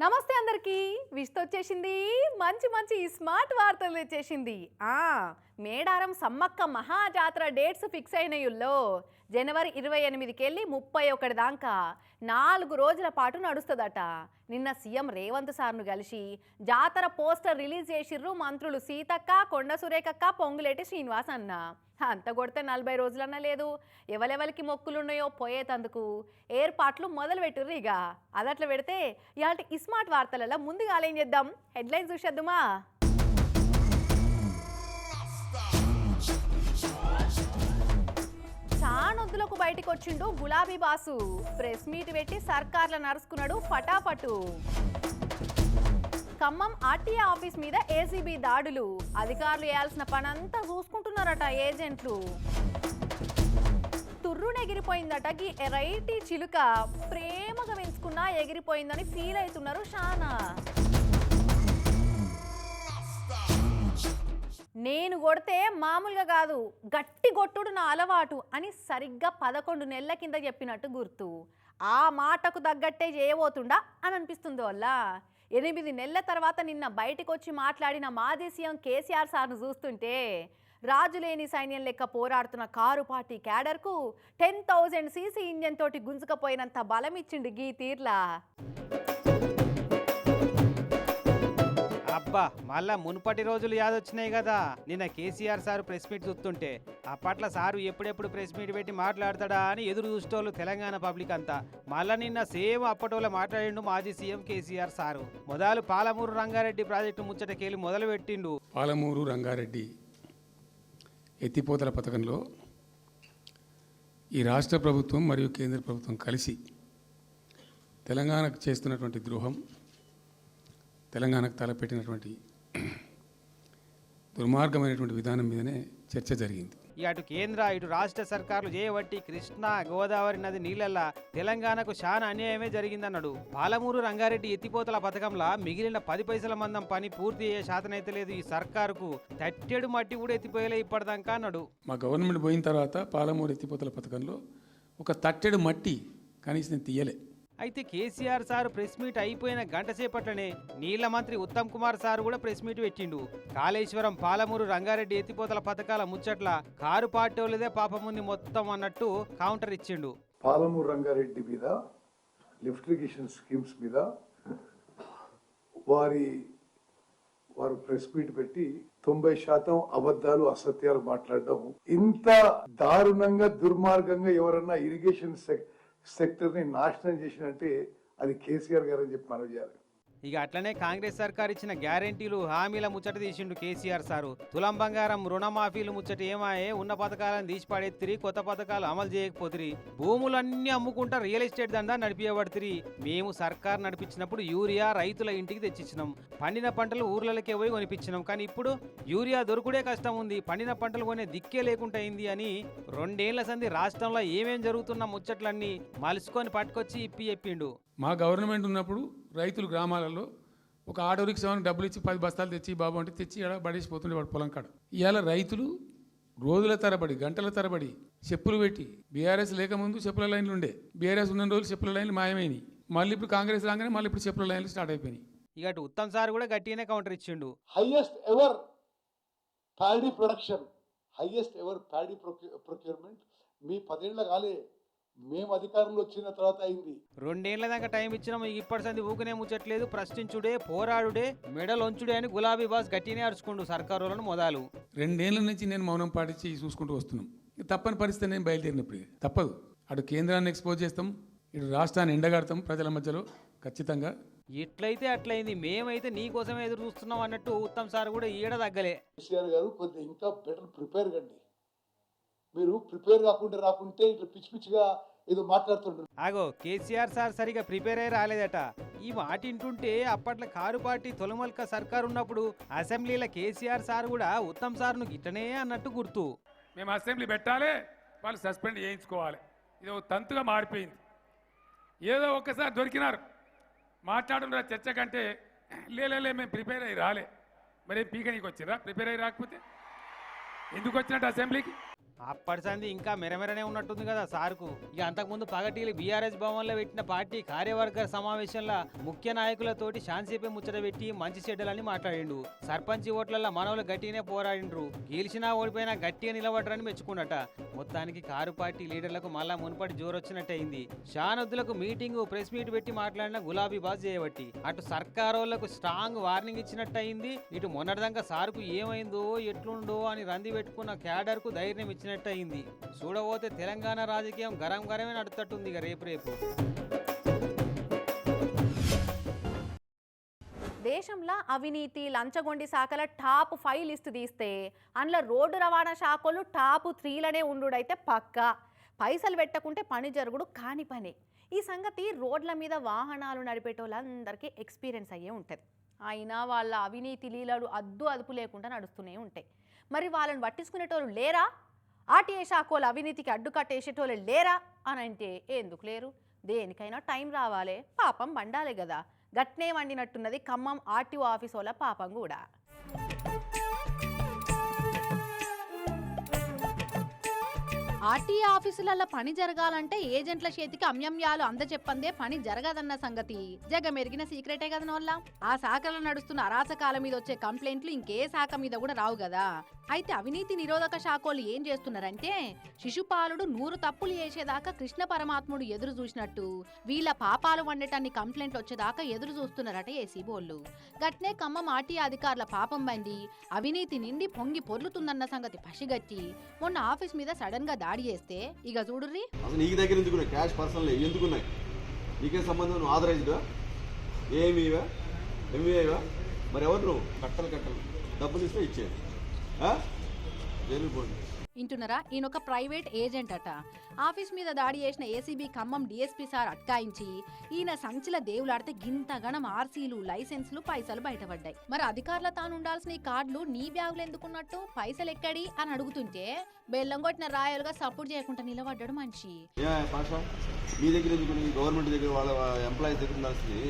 నమస్తే అందరికీ. విష్త వచ్చేసింది. మంచి మంచి స్మార్ట్ వార్తలు తెచ్చేసింది. ఆ మేడారం సమ్మక్క మహాజాతర డేట్స్ ఫిక్స్ అయినయుల్లో. జనవరి ఇరవై ఎనిమిదికి వెళ్ళి ముప్పై ఒకటి దాకా నాలుగు రోజుల పాటు నడుస్తుందట. నిన్న సీఎం రేవంత్ సార్ను కలిసి జాతర పోస్టర్ రిలీజ్ చేసిర్రు మంత్రులు సీతక్క కొండ సురేఖక్క పొంగులేటి శ్రీనివాస్ అన్న. అంత కొడితే నలభై రోజులన్నా లేదు. ఎవలెవలికి మొక్కులున్నాయో పోయేతందుకు ఏర్పాట్లు మొదలు పెట్టుర్రు ఇక అదట్లా పెడితే ఇలాంటి స్మార్ట్ వార్తలలో ముందుగా ఏం చేద్దాం? హెడ్లైన్స్ చూసేద్దుమా? రంగులకు బయటికి వచ్చిండు గులాబీ బాసు. ప్రెస్ మీట్ పెట్టి సర్కార్ల నరుసుకున్నాడు ఫటాఫటు ఖమ్మం ఆర్టీఏ ఆఫీస్ మీద ఏసీబీ దాడులు. అధికారులు వేయాల్సిన పనంతా చూసుకుంటున్నారట ఏజెంట్లు. తుర్రునెగిరిపోయిందట గీ ఎరైటీ చిలుక. ప్రేమగా పెంచుకున్నా ఎగిరిపోయిందని ఫీల్ అవుతున్నారు షానా. నేను కొడితే మామూలుగా కాదు గట్టి కొట్టుడు నా అలవాటు అని సరిగ్గా పదకొండు నెలల కింద చెప్పినట్టు గుర్తు. ఆ మాటకు తగ్గట్టే చేయబోతుండా అని అనిపిస్తుంది వల్ల. ఎనిమిది నెలల తర్వాత నిన్న బయటకు వచ్చి మాట్లాడిన మాజీ సీఎం కేసీఆర్ సార్ను చూస్తుంటే రాజులేని సైన్యం లెక్క పోరాడుతున్న కారు పార్టీ క్యాడర్కు టెన్ థౌజండ్ సీసీ ఇంజన్ తోటి గుంజుకపోయినంత బలం ఇచ్చిండు గీ తీర్లా. అబ్బా మళ్ళా మునుపటి రోజులు యాదొచ్చినాయి కదా. నిన్న కేసీఆర్ సార్ ప్రెస్ మీట్ చూస్తుంటే అప్పట్లో సారు ఎప్పుడెప్పుడు ప్రెస్ మీట్ పెట్టి మాట్లాడతాడా? అని ఎదురు చూసేటోళ్ళు తెలంగాణ పబ్లిక్ అంతా. మళ్ళా నిన్న సేమ్ అప్పటోళ్ళ మాట్లాడిండు మాజీ సీఎం కేసీఆర్ సారు. మొదలు పాలమూరు రంగారెడ్డి ప్రాజెక్టు ముచ్చటకెళ్ళి మొదలు పెట్టిండు పాలమూరు రంగారెడ్డి ఎత్తిపోతల పథకంలో ఈ రాష్ట్ర ప్రభుత్వం మరియు కేంద్ర ప్రభుత్వం కలిసి తెలంగాణకు చేస్తున్నటువంటి ద్రోహం తెలంగాణకు తలపెట్టినటువంటి దుర్మార్గమైనటువంటి విధానం మీదనే చర్చ జరిగింది. అటు కేంద్ర ఇటు రాష్ట్ర సర్కార్లు చేయబట్టి కృష్ణా గోదావరి నది నీళ్ళల్లా తెలంగాణకు చాలా అన్యాయమే జరిగిందన్నాడు. పాలమూరు రంగారెడ్డి ఎత్తిపోతల పథకంలా మిగిలిన పది పైసల మందం పని పూర్తి అయ్యే శాతనైతే లేదు ఈ సర్కారుకు. తట్టెడు మట్టి కూడా ఎత్తిపోయలే ఇప్పటిదాకా అన్నాడు. మా గవర్నమెంట్ పోయిన తర్వాత పాలమూరు ఎత్తిపోతల పథకంలో ఒక తట్టెడు మట్టి కనీసం తీయలే. అయితే కేసీఆర్ సార్ ప్రెస్ మీట్ అయిపోయిన గంట సేపట్లనే నీళ్ళ మంత్రి ఉత్తమ్ కుమార్ సార్ కూడా ప్రెస్ మీట్ పెట్టిండు. కాళేశ్వరం పాలమూరు రంగారెడ్డి ఎత్తిపోతల పథకాల ముచ్చట్ల కారు పార్టీ పాపముంది మొత్తం అన్నట్టు కౌంటర్ ఇచ్చిండు. పాలమూరు రంగారెడ్డి మీద లిఫ్ట్ ఇరిగేషన్ స్కీమ్స్ మీద వారి వారు ప్రెస్ మీట్ పెట్టి తొంభై శాతం అబద్ధాలు అసత్యాలు మాట్లాడడం ఇంత దారుణంగా దుర్మార్గంగా ఎవరన్నా ఇరిగేషన్ సెక్టర్ని నాశనం చేసినంటే అది కేసీఆర్ గారు అని చెప్పి మనం చేయాలి. ఇక అట్లనే కాంగ్రెస్ సర్కార్ ఇచ్చిన గ్యారెంటీలు హామీల ముచ్చట తీసిండు కేసీఆర్ సారు. తులం బంగారం రుణమాఫీలు ముచ్చట ఏమాయే ఉన్న పథకాలను తీసిపడెత్తిరి కొత్త పథకాలు అమలు చేయకపోతిరి. భూములన్నీ అమ్ముకుంటా రియల్ ఎస్టేట్ దందా నడిపియబడుతురి. మేము సర్కార్ నడిపించినప్పుడు యూరియా రైతుల ఇంటికి తెచ్చిచ్చినాం. పండిన పంటలు ఊర్లకే పోయి కొనిపించినాం. కానీ ఇప్పుడు యూరియా దొరుకుడే కష్టం ఉంది. పండిన పంటలు కొనే దిక్కే లేకుండా అయింది అని రెండేళ్ళ సంది రాష్ట్రంలో ఏమేం జరుగుతున్న ముచ్చట్లన్నీ మలుసుకొని పట్టుకొచ్చి ఇప్పి చెప్పిండు. మా గవర్నమెంట్ ఉన్నప్పుడు రైతులు గ్రామాలలో ఒక ఆటో రిక్షాకి డబ్బులు ఇచ్చి పది బస్తాలు తెచ్చి బాబు అంటే తెచ్చి ఇక్కడ పడేసిపోతుండే వాడు పొలం కాడ. ఇవాళ రైతులు రోజుల తరబడి గంటల తరబడి చెప్పులు పెట్టి బీఆర్ఎస్ లేకముందు చెప్పుల లైన్లు ఉండే. బీఆర్ఎస్ ఉన్న రోజులు చెప్పుల లైన్లు మాయమైనాయి. మళ్ళీ ఇప్పుడు కాంగ్రెస్ రాగానే మళ్ళీ ఇప్పుడు చెప్పుల లైన్లు స్టార్ట్ అయిపోయినాయి. ఇక అటు ఉత్తమ్ సార్ కూడా గట్టిగానే కౌంటర్ ఇచ్చిండు. Highest ever paddy production highest ever paddy procurement మీ పదేళ్ళ కాలే మేము అధికారంలో వచ్చిన తర్వాత అయింది. రెండేళ్ళ దాకా టైం ఇచ్చినాం ఇప్పటి సంది ఊకనే ముచ్చట్లేదు. ప్రశ్నించుడే పోరాడుడే మెడలొంచుడే అని గులాబీ బాస్ గట్టినే అరుచుకుండు సర్కారులను మొదలు. రెండేళ్ళ నుంచి నేను మౌనం పాటించి చూసుకుంటూ వస్తున్నాం. తప్పని పరిస్థితి నేను బయలుదేరినప్పుడు. తప్పదు. అటు కేంద్రాన్ని ఎక్స్పోజ్ చేస్తాం ఇటు రాష్ట్రాన్ని ఎండగడతాం ప్రజల మధ్యలో ఖచ్చితంగా. ఎట్లయితే అట్లయింది. మేమైతే నీ కోసమే ఎదురు చూస్తున్నాం అన్నట్టు ఉత్తమ్ సార్ కూడా ఈడ తగ్గలే. కేసీఆర్ గారు కొద్దిగా ఇంకా బెటర్ ప్రిపేర్ కండి. మీరు ప్రిపేర్ కాకుండా రాకుంటే ఇట్లా పిచ్చి పిచ్చిగా ఏదో మాట్లాడుతుంటారు. ఆగో కేసీఆర్ సార్ సరిగా ప్రిపేర్ అయ్యి రాలేదట. ఈ మాట వింటుంటే అప్పట్లో కారు పార్టీ తొలమల్క సర్కార్ ఉన్నప్పుడు అసెంబ్లీలో కేసీఆర్ సార్ కూడా ఉత్తమ్ సార్ను గిట్టనే అన్నట్టు గుర్తు. మేము అసెంబ్లీ పెట్టాలి వాళ్ళు సస్పెండ్ చేయించుకోవాలి. ఇది ఒక తంతుగా మారిపోయింది. ఏదో ఒక్కసారి దొరికినారు. మాట్లాడుతున్న చర్చ కంటే లేలే మేము ప్రిపేర్ అయ్యి రాలే. మరి పీకనీకి వచ్చిరా ప్రిపేర్ అయ్యి రాకపోతే? ఎందుకు వచ్చినట్టు అసెంబ్లీకి? అప్పటి సంది ఇంకా మెరమెరనే ఉన్నట్టుంది కదా సార్కు. ఇక అంతకుముందు పగటీలు బీఆర్ఎస్ భవన్లో పెట్టిన పార్టీ కార్యవర్గ సమావేశంలో ముఖ్య నాయకులతోటి శాంతిసేపే ముచ్చట పెట్టి మంచి చెడ్డలని మాట్లాడిండు. సర్పంచ్ ఓట్లలో మనవులు గట్టిగానే పోరాడిండ్రు. గెలిచినా ఓడిపోయినా గట్టిగా నిలబడరని మెచ్చుకున్నట. మొత్తానికి కారు పార్టీ లీడర్లకు మళ్ళా మునుపటి జోరొచ్చినట్టయింది షానొద్దులకు మీటింగ్ ప్రెస్ మీట్ పెట్టి మాట్లాడిన గులాబీ బాజ్ చేయబట్టి. అటు సర్కారోళ్ళకు స్ట్రాంగ్ వార్నింగ్ ఇచ్చినట్టయింది ఇటు మొన్నటిదాకా సార్కు ఏమైందో ఎట్లుండో అని రంది పెట్టుకున్న క్యాడర్కు ధైర్యం ఇచ్చినట్టయింది చూడబోతే తెలంగాణ రాజకీయం గరం గరమే నడుతట్టుంది ఇక రేపు రేపు. దేశంలో అవినీతి లంచగొండి శాఖల టాప్ ఫైవ్ లిస్ట్ తీస్తే అందులో రోడ్డు రవాణా శాఖలు టాప్ త్రీలనే ఉండుడైతే పక్కా. పైసలు పెట్టకుంటే పని జరుగుడు కాని పని. ఈ సంగతి రోడ్ల మీద వాహనాలు నడిపేటోళ్ళందరికీ ఎక్స్పీరియన్స్ అయ్యే ఉంటుంది. అయినా వాళ్ళ అవినీతి లీలలు అద్దు అదుపు లేకుండా నడుస్తూనే ఉంటాయి. మరి వాళ్ళని పట్టించుకునేటోళ్ళు లేరా? ఆర్టీఏ శాఖలు అవినీతికి అడ్డుకట్టేసేటోళ్ళు లేరా అని అంటే ఎందుకు లేరు? దేనికైనా టైం రావాలే. పాపం వండాలి కదా గట్నే వండినట్టున్నది ఖమ్మం ఆర్టీఓ ఆఫీస్ వాళ్ళ పాపం కూడా ఆర్టీఏ ఆఫీసులలో పని జరగాలంటే ఏజెంట్ల చేతికి అమ్యమ్యాలు అందజెప్పందే పని జరగదన్న సంగతి. జగమెరిగిన సీక్రెటే కదనోళ్ళ ఆ శాఖలో నడుస్తున్న అరాచకాల మీద వచ్చే కంప్లైంట్లు ఇంకే శాఖ మీద కూడా రావు కదా అయితే అవినీతి నిరోధక శాఖలు ఏం చేస్తున్నారంటే శిశుపాలుడు నూరు తప్పులు చేసేదాకా కృష్ణ పరమాత్ముడు ఎదురు చూసినట్టు వీళ్ళ పాపాలు వండటాన్ని కంప్లైంట్లు వచ్చేదాకా ఎదురు చూస్తున్నారట ఏసీబోళ్ళు. గట్నే ఖమ్మం ఆర్టీఏ అధికారుల పాపం బండి అవినీతి నిండి పొంగి పొర్లుతుందన్న సంగతి పసిగట్టి మొన్న ఆఫీస్ మీద సడన్గా దాడి చేస్తే ఇక చూడుర్రి. అసలు నీకు దగ్గర ఎందుకున్నాయి? Cash personal ఎందుకున్నాయి? నీకే సంబంధం? నువ్వు ఆథరైజ్డా? ఏమీవా ఎంవీఐవా మరి ఎవరు నువ్వు? కట్టలు కట్టలు. డబ్బులు ఇస్తే ఇచ్చేది జైలు పోండి. వింటున్నారా? ఈయన ఒక ప్రైవేట్ ఏజెంట్ అట. ఆఫీస్ మీద దాడి చేసిన ఏసీబీ ఖమ్మం డిఎస్పీ సార్ అట్కాయించి ఈయన సంచిల దేవులాడితే గింతగణం ఆర్సీలు లైసెన్స్లు పైసలు బయటపడ్డాయి. మరి అధికారుల తాను ఉండాల్సిన ఈ కార్డులు నీ బ్యాగులు ఎందుకున్నట్టు? పైసలు ఎక్కడి? అని అడుగుతుంటే బెల్లం కొట్టిన రాయలుగా సపోర్ట్ చేయకుండా నిలబడ్డాడు మనిషి. నీ దగ్గర గవర్నమెంట్ దగ్గర వాళ్ళ ఎంప్లాయీస్ దగ్గర ఉండాల్సింది?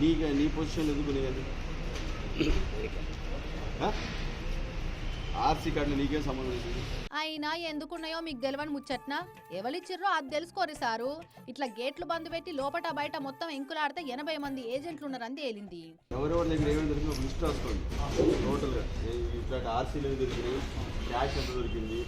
నీ నీ పొజిషన్ ఎందుకుని అది ఆర్సీ కార్డులు నీకేం సంబంధం లేదు. అయినా ఎందుకున్నాయో మీకు తెలియని ముచ్చట్న? ఎవరిచ్చిర్రో అది తెలుసుకోరు సారు. ఇట్లా గేట్లు బంద్ పెట్టి లోపట బయట మొత్తం ఎంకులాడితే ఎనభై మంది ఏజెంట్లు ఉన్నారని తేలింది. ఎవరెవరి దగ్గర ఏమేమి దొరికింది ఒక లిస్ట్ రాసుకోండి. టోటల్గా. ఇట్లాంటి ఆర్సీలు ఏమి దొరికినాయి? క్యాష్ ఎంత దొరికింది?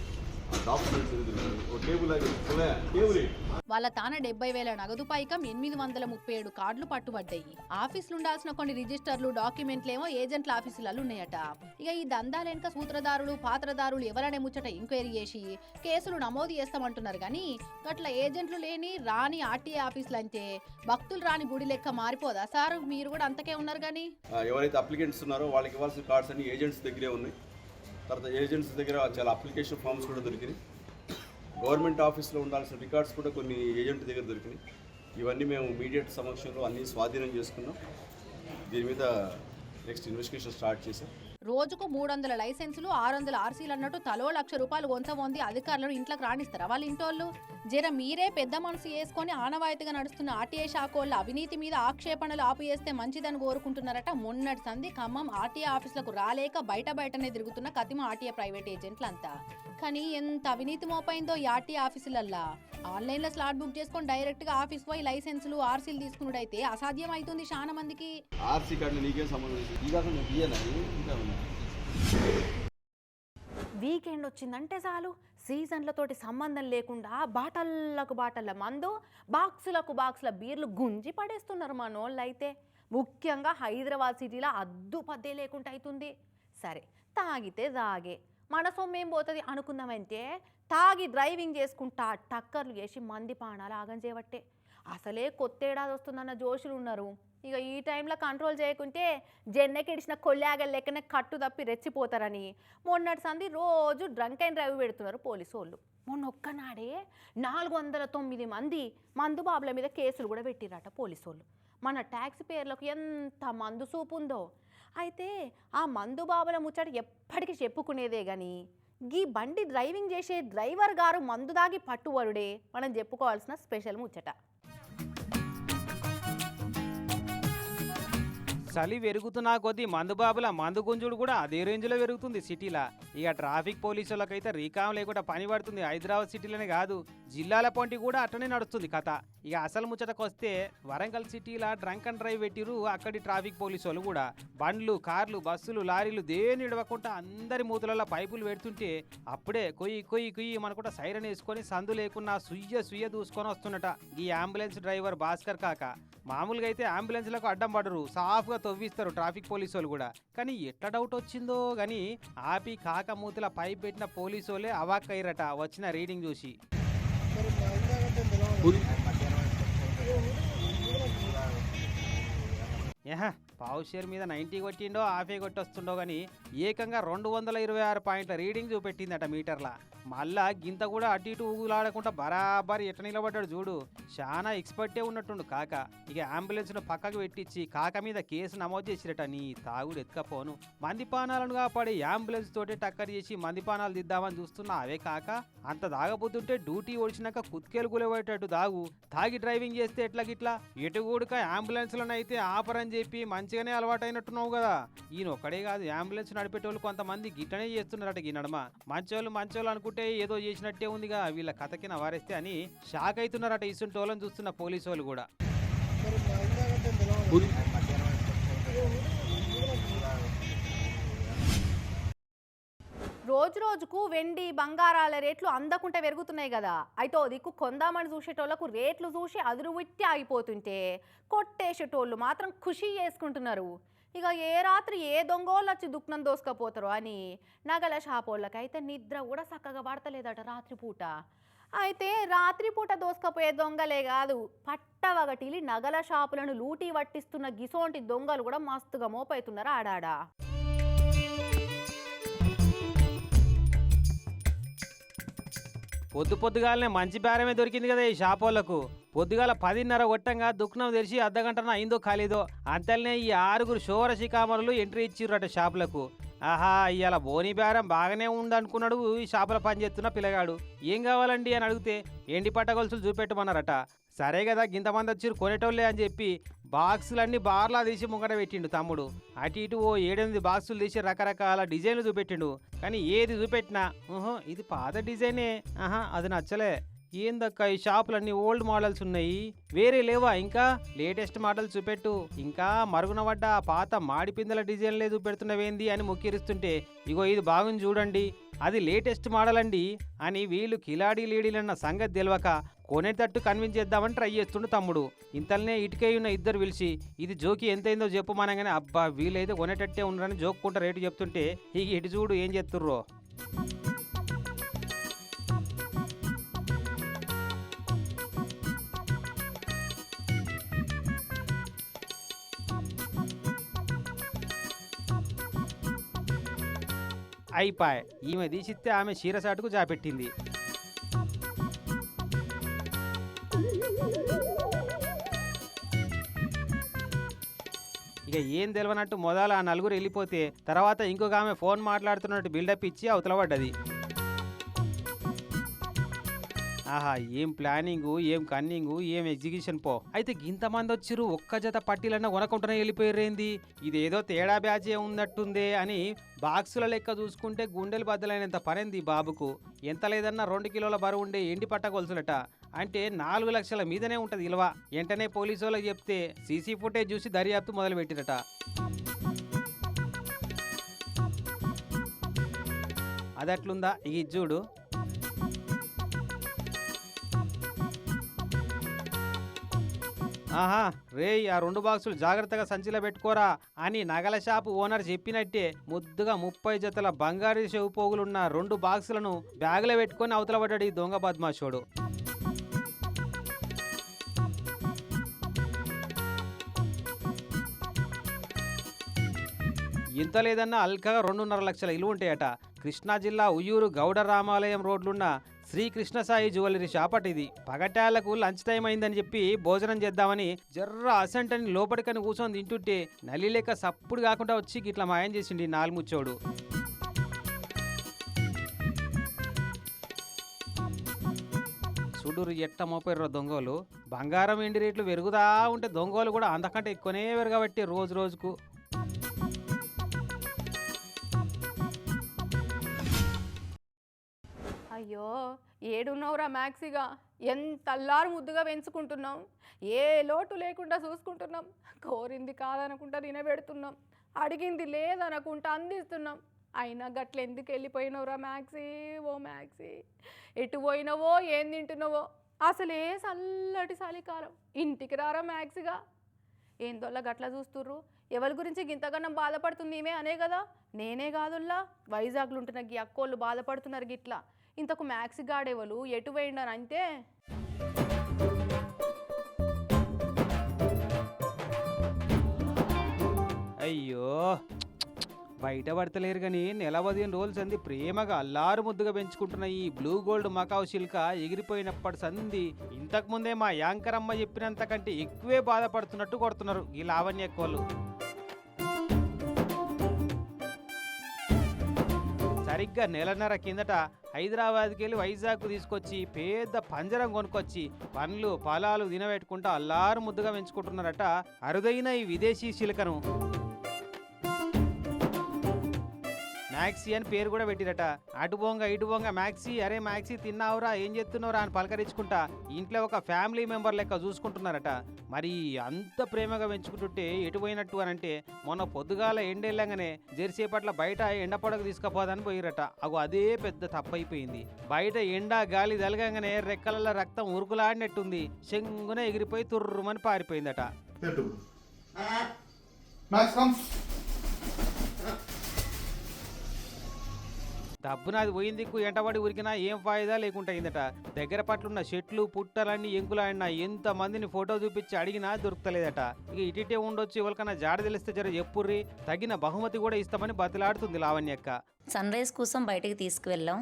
వాళ్ళ తాన డెబ్బై వేల నగదు పైకం ఎనిమిది వందల ముప్పై ఏడు కార్డులు పట్టుబడ్డాయి. ఆఫీసులు ఉండాల్సిన కొన్ని రిజిస్టర్లు డాక్యుమెంట్లు ఏమో ఏజెంట్ల ఆఫీసులలో ఉన్నాయట. ఇక ఈ దందాల వెనుక సూత్రధారులు పాత్రధారులు ఎవరనే ముచ్చట ఎంక్వైరీ చేసి కేసులు నమోదు చేస్తామంటున్నారు కానీ గట్ల ఏజెంట్లు లేని రాని ఆర్టీఏ ఆఫీసులు అంటే భక్తులు రాని గుడి లెక్క మారిపోదా? సార్ మీరు కూడా అంతకే ఉన్నారు కానీ ఎవరైతే అప్లికెంట్స్ ఉన్నారో వాళ్ళకి ఇవ్వాల్సిన కార్డ్స్ అన్ని ఏజెంట్స్ దగ్గరే ఉన్నాయి. తర్వాత ఏజెంట్స్ దగ్గర చాలా అప్లికేషన్ ఫామ్స్ కూడా దొరికినాయి. గవర్నమెంట్ ఆఫీస్లో ఉండాల్సిన రికార్డ్స్ కూడా కొన్ని ఏజెంట్ దగ్గర దొరికినాయి. ఇవన్నీ మేము మీడియట్ సమక్షంలో అన్నీ స్వాధీనం చేసుకున్నాం. దీని మీద నెక్స్ట్ ఇన్వెస్టిగేషన్ స్టార్ట్ చేసాం రోజుకు మూడు వందల లైసెన్సులు ఆరు వందల ఆర్సీలు అన్నట్టు తలో లక్ష రూపాయలు వంత పొంది అధికారులను ఇంట్లోకి రాణిస్తారా వాళ్ళ ఇంటోళ్ళు? జర మీరే పెద్ద మనసు వేసుకొని ఆనవాయితీగా నడుస్తున్న ఆర్టీఏ శాఖోళ్ళ అవినీతి మీద ఆక్షేపణలు ఆపు చేస్తే మంచిదని కోరుకుంటున్నారట. మొన్నటి సంధి ఖమ్మం ఆర్టీఏ ఆఫీసులకు రాలేక బయట బయటనే తిరుగుతున్న కతిమ ఆర్టీఏ ప్రైవేట్ ఏజెంట్లంతా. కానీ ఎంత అవినీతి మోపైందో ఈ ఆర్టీఏ ఆఫీసులల్లా. ఆన్లైన్లో స్లాట్ బుక్ చేసుకొని డైరెక్ట్గా ఆఫీస్ పోయి లైసెన్సులు ఆర్సీలు తీసుకున్నట్టయితే అసాధ్యం అవుతుంది చాలా మందికి. ఆర్సీ కార్డులు నీకేం సంబంధం వీకెండ్ వచ్చిందంటే చాలు. సీజన్లతోటి సంబంధం లేకుండా బాటల్లకు బాటల మందు బాక్సులకు బాక్సుల బీర్లు గుంజి పడేస్తున్నారు మనోళ్ళు అయితే ముఖ్యంగా హైదరాబాద్ సిటీలో అద్దు పద్దే లేకుండా అవుతుంది సరే తాగితే తాగే. మన సొమ్మేం పోతుంది అనుకుందామంటే తాగి డ్రైవింగ్ చేసుకుంటా టక్కర్లు చేసి మంది పానాలు ఆగం చేయబట్టే. అసలే కొత్త ఏడాది వస్తుందన్న జోషులు ఉన్నారు. ఇక ఈ టైంలో కంట్రోల్ చేయకుంటే జెన్నెకిడిచిన కొల్లాగల లెక్కనే కట్టు తప్పి రెచ్చిపోతారని. మొన్నటి సంది రోజు డ్రంక్ అండ్ డ్రైవ్ పెడుతున్నారు పోలీసు వాళ్ళు. మొన్న ఒక్కనాడే నాలుగు వందల తొమ్మిది మంది మందు బాబుల మీద కేసులు కూడా పెట్టిరట పోలీసు వాళ్ళు. మన ట్యాక్సీ పేర్లకు ఎంత మందు సూపు ఉందో. అయితే ఆ మందు బాబుల ముచ్చట ఎప్పటికీ చెప్పుకునేదే కానీ గీ బండి డ్రైవింగ్ చేసే డ్రైవర్ గారు మందు దాగి పట్టువరుడే మనం చెప్పుకోవాల్సిన స్పెషల్ ముచ్చట. చలి పెరుగుతున్నా కొద్దీ మందు బాబుల మందు గుంజుడు కూడా అదే రేంజ్లో పెరుగుతుంది సిటీలా. ఇక ట్రాఫిక్ పోలీసులకైతే రీకాం లేకుండా పని పడుతుంది హైదరాబాద్ సిటీలోనే కాదు జిల్లాల పొంటి కూడా అట్టనే నడుస్తుంది కథ. ఇక అసలు ముచ్చటకు వస్తే వరంగల్ సిటీలా డ్రంక్ అండ్ డ్రైవ్ పెట్టిరు అక్కడి ట్రాఫిక్ పోలీసు వాళ్ళు కూడా. బండ్లు కార్లు బస్సులు లారీలు దేని ఇడవకుండా అందరి మూతులలో పైపులు పెడుతుంటే అప్పుడే కొయ్యి కొయ్యి కొయ్యి మనకుంటా సైరన్ వేసుకొని సందు లేకున్నా సుయ్య సుయ్య దూసుకొని వస్తున్నట ఈ అంబులెన్స్ డ్రైవర్ భాస్కర్ కాక. మామూలుగా అయితే అంబులెన్స్లకు అడ్డం పడరు సాఫ్గా తవ్విస్తారు ట్రాఫిక్ పోలీసు వాళ్ళు కూడా. కానీ ఎట్లా డౌట్ వచ్చిందో కానీ ఆపి కాక మూతుల పైప్ పెట్టిన పోలీసు వాళ్ళే అవాక్కయ్యరట వచ్చిన రీడింగ్ చూసి. ఏహ పావు షేర్ మీద నైంటీ కొట్టిండో ఆఫే కొట్టొస్తుండో కానీ ఏకంగా రెండు వందల ఇరవై ఆరు పాయింట్ల రీడింగ్ చూపెట్టిందట మీటర్లా. మళ్ళా గింత కూడా అటు ఇటు ఊగులాడకుండా బరాబర్ ఎట్ట నిలబడ్డాడు చూడు. చాలా ఎక్స్పర్టే ఉన్నట్టుండు కాక. ఇక అంబులెన్స్ను పక్కకు పెట్టించి కాక మీద కేసు నమోదు చేసిరట నీ తాగుడు ఎత్తుకపోను. మందిపానాలను కాపాడి అంబులెన్స్ తోటి టక్కర్ చేసి మందిపానాలు దిద్దామని చూస్తున్నా అవే కాక? అంత దాగబోతుంటే డ్యూటీ ఓడిచినాక కుత్కేలు గులబోయేటట్టు దాగు. తాగి డ్రైవింగ్ చేస్తే ఎట్లా గిట్లా? ఎటు అంబులెన్స్లోనైతే ఆపరని చెప్పి మంచిగానే అలవాటైనట్టున్నావు కదా. ఈయన ఒక్కడే కాదు అంబులెన్స్ నడిపేటోళ్ళు కొంతమంది గిట్టనే చేస్తున్నారట ఈ నడమ. మంచోళ్ళు మంచోళ్ళు అనుకుంటే ఏదో చేసినట్టే ఉందిగా వీళ్ళ కథకి నవారేస్తే అని షాక్ అవుతున్నారట ఇసుంటోళ్ళని చూస్తున్న పోలీసు వాళ్ళు కూడా రోజు రోజుకు వెండి బంగారాల రేట్లు అందకుంటే పెరుగుతున్నాయి కదా. అయితే దిక్కు కొందామని చూసేటోళ్ళకు రేట్లు చూసి అదురువిట్టి ఆగిపోతుంటే కొట్టేసేటోళ్ళు మాత్రం ఖుషి చేసుకుంటున్నారు. ఇక ఏ రాత్రి ఏ దొంగోళ్ళు వచ్చి దుఃఖం దోసుకపోతారు అని నగల షాపోళ్ళకైతే నిద్ర కూడా చక్కగా పడతలేదట రాత్రిపూట. అయితే రాత్రిపూట దోసుకపోయే దొంగలే కాదు పట్టవగటిలి నగల షాపులను లూటీ పట్టిస్తున్న గిసోంటి దొంగలు కూడా మస్తుగా మోపైతున్నారు ఆడాడా. పొద్దు పొద్దుగాలనే మంచి బేరమే దొరికింది కదా ఈ షాప్ వాళ్ళకు. పొద్దుగాల పదిన్నర కొట్టంగా దుఃఖం తెరిచి అర్ధగంటన అయిందో కాలేదో అంతలనే ఈ ఆరుగురు షోర శిఖామరులు ఎంట్రీ ఇచ్చిర్రట షాపులకు. ఆహా ఇవాళ బోని బేరం బాగానే ఉందనుకున్నాడు ఈ షాపులో పనిచేస్తున్న పిల్లగాడు. ఏం కావాలండి అని అడిగితే ఎండి పట్టగొలుసులు చూపెట్టమన్నారట. సరే కదా గింతమంది వచ్చిర్రు కొనేటోళ్ళే అని చెప్పి బాక్సులన్నీ బార్లా తీసి ముంగట పెట్టిండు తమ్ముడు. అటు ఇటు ఓ ఏడెనిమిది బాక్సులు తీసి రకరకాల డిజైన్లు చూపెట్టిండు. కానీ ఏది చూపెట్టినా ఊహో ఇది పాత డిజైనే. ఆహా అది నచ్చలే. ఏందక్క ఈ షాపులన్నీ ఓల్డ్ మోడల్స్ ఉన్నాయి. వేరే లేవా ఇంకా? లేటెస్ట్ మోడల్ చూపెట్టు. ఇంకా మరుగున పడ్డ పాత మాడిపిందల డిజైన్లే చూపెడుతున్నవేంది? అని మొక్కిరిస్తుంటే ఇగో ఇది బాగుంది చూడండి. అది లేటెస్ట్ మోడల్ అండి అని వీళ్ళు కిలాడీ లీడీలన్న సంగతి తెలియక కొనేటట్టు కన్విన్స్ చేద్దామని ట్రై చేస్తుండు తమ్ముడు. ఇంతలనే ఇటుకై ఉన్న ఇద్దరు పిలిచి ఇది జోకి ఎంతైందో చెప్పమనగానే అబ్బా వీలైతే కొనేటట్టే ఉండరని జోక్కుంటా రేటు చెప్తుంటే ఇక ఇటు చూడు ఏం చేస్తుర్రో అయిపాయ్. ఈమె తీసిస్తే ఆమె చీరసాటుకు జాపెట్టింది. ఇక ఏం తెలియనట్టు మొదలు ఆ నలుగురు వెళ్ళిపోతే తర్వాత ఇంకొక ఆమె ఫోన్ మాట్లాడుతున్నట్టు బిల్డప్ ఇచ్చి అవతల పడ్డది. ఆహా ఏం ప్లానింగు ఏం కన్నింగు ఏం ఎగ్జిక్యూషన్ పో. అయితే ఇంతమంది వచ్చిర్రు ఒక్క జత పట్టీలన్నా కొనకుండానే వెళ్ళిపోయారేంది ఇదేదో తేడా బ్యాచే ఉన్నట్టుందే అని బాక్సుల లెక్క చూసుకుంటే గుండెలు బద్దలైనంత పనింది బాబుకు? ఎంత లేదన్నా రెండు కిలోల బరువు ఉండే ఎండి పట్ట గొలుసులట. అంటే నాలుగు లక్షల మీదనే ఉంటుంది ఇలవ. వెంటనే పోలీసు వాళ్ళకి చెప్తే సీసీ ఫుటేజ్ చూసి దర్యాప్తు మొదలుపెట్టిరట. అదట్లుందా? ఇది చూడు. ఆహా రేయ్ ఆ రెండు బాక్సులు జాగ్రత్తగా సంచిలో పెట్టుకోరా అని నగల షాపు ఓనర్ చెప్పినట్టే ముద్దుగా ముప్పై జతల బంగారు చెవు పోగులున్న రెండు బాక్సులను బ్యాగులో పెట్టుకొని అవతల పడ్డాడు ఈ దొంగ బద్మాషోడు. ఇంత లేదన్నా అల్కగా రెండున్నర లక్షల ఇల్లు ఉంటాయట. కృష్ణా జిల్లా ఉయ్యూరు గౌడ రామాలయం రోడ్లున్న శ్రీకృష్ణ సాయి జ్యువెలరీ షాప్ అట ఇది. పగటాలకు లంచ్ టైం అయిందని చెప్పి భోజనం చేద్దామని జర్ర అసంటని లోపలికని కూర్చొని తింటుంటే నలి లేక సప్పుడు కాకుండా వచ్చి ఇట్లా మాయం చేసిండి నాలుముచ్చోడు. సుడురు ఎట్ట మోపారు దొంగలు. బంగారం ఎండి రేట్లు పెరుగుతా ఉంటే దొంగలు కూడా అంతకంటే ఎక్కువనే పెరగబట్టి రోజు రోజుకు. అయ్యో ఏడున్నావురా మ్యాక్సిగా ఎంత అల్లారు ముద్దుగా పెంచుకుంటున్నాం. ఏ లోటు లేకుండా చూసుకుంటున్నాం. కోరింది కాదనుకుంటా తినబెడుతున్నాం. అడిగింది లేదనుకుంటా అందిస్తున్నాం. అయినా గట్ల ఎందుకు వెళ్ళిపోయినవురా మ్యాక్సీ ఓ మ్యాక్సీ ఎటు పోయినవో ఏం తింటున్నావో? అసలే చల్లటి చలికాలం. ఇంటికి రారా మ్యాక్సీగా ఏందోళ్ళ గట్ల చూస్తుర్రు? ఎవరి గురించి గింతకన్నా బాధపడుతుంది ఈమె అనే కదా? నేనే కాదుల్లా? వైజాగ్లో ఉంటున్న గీ అక్కోళ్ళు బాధపడుతున్నారు గిట్లా. ఇంతకు మ్యాక్స్ గాడెవలు? ఎటు పోయిండని అంతే అయ్యో! బయట పడతలేరు కానీ నెల పదిహేను రోజులు సంది ప్రేమగా అల్లారు ముద్దుగా పెంచుకుంటున్న ఈ బ్లూ గోల్డ్ మకావు శిల్క ఎగిరిపోయినప్పటి సంది ఇంతకుముందే మా యాంకర్ అమ్మ చెప్పినంత కంటే ఎక్కువే బాధపడుతున్నట్టు కొడుతున్నారు ఈ లావణ్య ఎక్కువలు సరిగ్గా నెలన్నర కిందట హైదరాబాద్కి వెళ్ళి వైజాగ్కు తీసుకొచ్చి పెద్ద పంజరం కొనుక్కొచ్చి పండ్లు ఫలాలు తినబెట్టుకుంటూ అల్లారు ముద్దుగా పెంచుకుంటున్నారట అరుదైన ఈ విదేశీ శిలకను. మ్యాక్సీ అని పేరు కూడా పెట్టిరట. అటు బొంగ ఇటు బొంగ మ్యాక్సీ అరే మ్యాక్సీ తిన్నావురా ఏం చేస్తున్నావురా అని పలకరించుకుంటా ఇంట్లో ఒక ఫ్యామిలీ మెంబర్ లెక్క చూసుకుంటున్నారట. మరి అంత ప్రేమగా పెంచుకుంటుంటే ఎటు పోయినట్టు అని అంటే మొన్న పొద్దుగాల ఎండెళ్ళంగానే జెర్సేపట్ల బయట ఎండ పొడకు తీసుకుపోదని పోయిరట. అగో అదే పెద్ద తప్పైపోయింది బయట ఎండ గాలి తలగంగానే రెక్కలలో రక్తం ఉరుకులాడినట్టుంది. చెంగున ఎగిరిపోయి తుర్రుమని పారిపోయిందట. డబ్బు నాది పోయింది ఎంటబడి ఉరికినా ఏం ఫాయిదా లేకుండా అయిందట. దగ్గర పట్లున్న చెట్లు పుట్టలన్నీ ఎంకులాడినా ఎంత మందిని ఫోటో చూపించి అడిగినా దొరుకుతలేదట. ఇక ఇటిటే ఉండొచ్చు ఎవరికన్నా జాడ తెలిస్తే జర చెప్పుర్రి. తగిన బహుమతి కూడా ఇస్తామని బతిలాడుతుంది లావణ్యక్క సన్ రైజ్ కోసం బయటికి తీసుకువెళ్ళాం.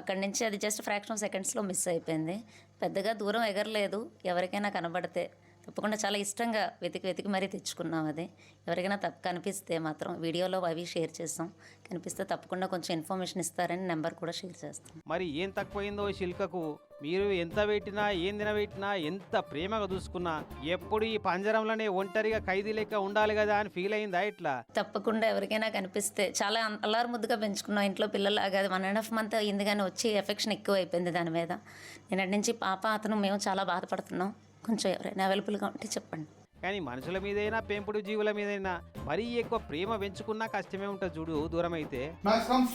అక్కడి నుంచి అది జస్ట్ ఫ్రాక్షన్ ఆఫ్ సెకండ్స్లో మిస్ అయిపోయింది. పెద్దగా దూరం ఎగరలేదు ఎవరికైనా కనబడితే. తప్పకుండా చాలా ఇష్టంగా వెతికి వెతికి మరీ తెచ్చుకున్నాం అది. ఎవరికైనా తప్ప కనిపిస్తే మాత్రం వీడియోలో అవి షేర్ చేస్తాం. కనిపిస్తే తప్పకుండా కొంచెం ఇన్ఫర్మేషన్ ఇస్తారని నెంబర్ కూడా షేర్ చేస్తాం. మరి ఏం తక్కువైందో శిల్కకు? మీరు ఎంత పెట్టినా ఏం తినబెట్టినా ఎంత ప్రేమగా చూసుకున్నా ఎప్పుడు ఈ పంజరంలోనే ఒంటరిగా ఖైదీ లెక్క ఉండాలి కదా అని ఫీల్ అయిందా ఇట్లా? తప్పకుండా ఎవరికైనా కనిపిస్తే చాలా అల్లారు ముద్దుగా పెంచుకున్నాం ఇంట్లో పిల్లలాగా. అది వన్ అండ్ హాఫ్ మంత్ అయింది కానీ వచ్చి ఎఫెక్షన్ ఎక్కువ అయిపోయింది దాని మీద. నిన్నటి నుంచి పాప అతను మేము చాలా బాధపడుతున్నాం. కొంచెం ఎవరైనా అవైలబుల్గా ఉంటే చెప్పండి. కానీ మనుషుల మీదైనా పెంపుడు జీవుల మీదైనా మరీ ఎక్కువ ప్రేమ పెంచుకున్నా కష్టమే ఉంటుంది చూడు దూరం అయితే Max, come.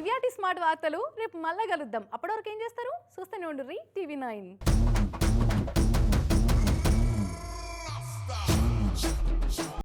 ఇవి స్మార్ట్ వార్తలు రేపు మళ్ళా కలుద్దాం. అప్పటివరకు ఏం చేస్తారు? చూస్తూనే ఉండు టీవీ నైన్.